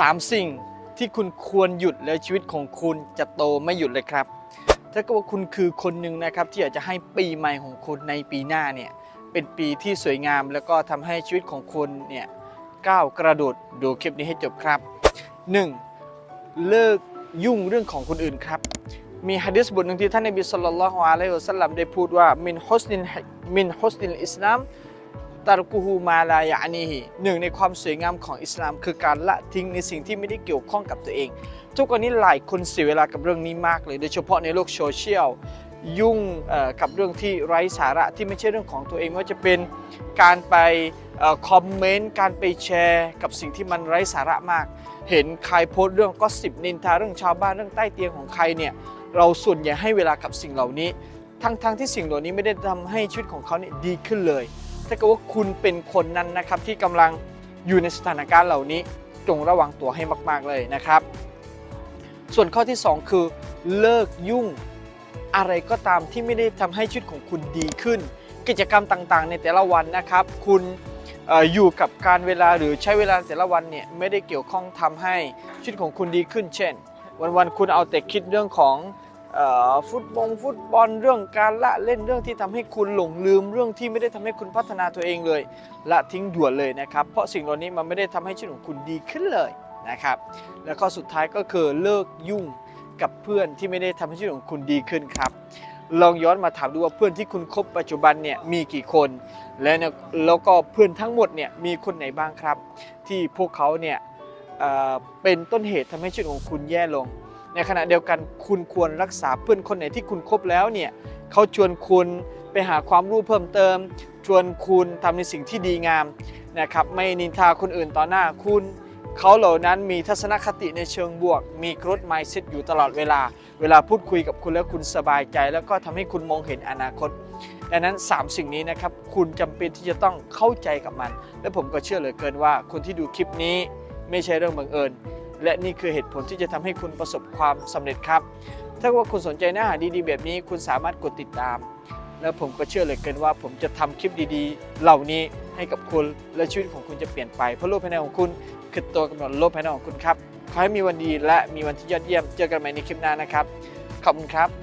3 สิ่งที่คุณควรหยุดแล้วชีวิตของคุณจะโตไม่หยุดเลยครับ ถ้าเกิดว่าคุณคือคนหนึ่งนะครับ ที่อยากจะให้ปีใหม่ของคุณในปีหน้าเนี่ยเป็นปีที่สวยงาม แล้วก็ทำให้ชีวิตของคุณเนี่ยก้าวกระโดดดูคลิปนี้ให้จบครับ 1. เลิกยุ่งเรื่องของคนอื่นครับ มีฮะดิษบทหนึ่งที่ท่านนบีสุลต่านละฮ์อะลัยฮิวะสัลลัมได้พูดว่ามินฮุสนินมินฮุสนินอิสลาม ตารกุฮูมาลายะนีฮิหนึ่งในความสวยงามของอิสลาม คือการละทิ้งในสิ่งที่ไม่ได้เกี่ยวข้องกับตัวเอง ทุกวันนี้หลายคนเสียเวลากับเรื่องนี้มากเลย โดยเฉพาะในโลกโซเชียลยุ่งกับเรื่องที่ไร้สาระที่ไม่ใช่เรื่องของตัวเองว่าจะเป็นการไปอคอมเมนต์การไปแชร์กับสิ่งที่มันไร้สาระมาก เห็นใครโพสต์เรื่องก็สิบนินทาเรื่องชาวบ้านเรื่องใต้เตียงของใครเนี่ยเราส่วนใหญ่ให้เวลากับสิ่งเหล่านี้ ทั้งๆที่สิ่งเหล่านี้ไม่ได้ทำให้ชีวิตของเขาเนี่ยดีขึ้นเลย ถ้าเกิดว่าคุณเป็นคนนั้นนะครับที่กำลังอยู่ในสถานการณ์เหล่านี้จงระวังตัวให้มาก ๆเลยนะครับ ส่วนข้อที่ 2 คือเลิกยุ่งอะไรก็ตามที่ไม่ได้ทำให้ชีวิตของคุณดีขึ้น กิจกรรมต่างๆ ในแต่ละวันนะครับ คุณออยู่กับการเวลาหรือใช้เวลาแต่ละวันเนี่ยไม่ได้เกี่ยวข้องทำให้ชีวิตของคุณดีขึ้น เช่น วันๆคุณเอาแต่คิดเรื่องของ ฟุตบอลฟุตบอลเรื่องการละเล่นเรื่องที่ทำให้คุณหลงลืมเรื่องที่ไม่ได้ทำให้คุณพัฒนาตัวเองเลย ละทิ้งด่วนเลยนะครับ เพราะสิ่งเหล่านี้มันไม่ได้ทำให้ชีวิตของคุณดีขึ้นเลยนะครับ แล้วก็สุดท้ายก็คือเลิกยุ่งกับเพื่อนที่ไม่ได้ทำให้ชีวิตของคุณดีขึ้นครับ ลองย้อนมาถามดูว่าเพื่อนที่คุณคบปัจจุบันเนี่ยมีกี่คน และแล้วก็เพื่อนทั้งหมดเนี่ยมีคนไหนบ้างครับ ที่พวกเขาเนี่ยเเป็นต้นเหตุทำให้ชีวิตของคุณแย่ลง ในขณะเดียวกันคุณควรรักษาเพื่อนคนไหนที่คุณคบแล้วเนี่ยเขาชวนคุณไปหาความรู้เพิ่มเติม ชวนคุณทำในสิ่งที่ดีงามนะครับไม่นินทาคนอื่นต่อหน้าคุณเขาเหล่านั้นมีทัศนคติในเชิงบวก มีกรดไมซ์เซตอยู่ตลอดเวลา เวลาพูดคุยกับคุณแล้วคุณสบายใจ แล้วก็ทำให้คุณมองเห็นอนาคตดังนั้น 3 สิ่งนี้นะครับคุณจำเป็นที่จะต้องเข้าใจกับมัน และผมก็เชื่อเหลือเกินว่าคนที่ดูคลิปนี้ไม่ใช่เรื่องบังเอิญ และนี่คือเหตุผลที่จะทำให้คุณประสบความสำเร็จครับ ถ้าว่าคุณสนใจเนื้อหาดีๆ แบบนี้คุณสามารถกดติดตาม แล้วผมก็เชื่อเหลือเกินว่า ผมจะทำคลิปดีๆ เหล่านี้ให้กับคุณและชีวิตของคุณจะเปลี่ยนไปเพราะโลกภายในของคุณคือตัวกำหนดโลกภายในของคุณครับขอให้มีวันดีและมีวันที่ยอดเยี่ยมเจอกันใหม่ในคลิปหน้านะครับขอบคุณครับ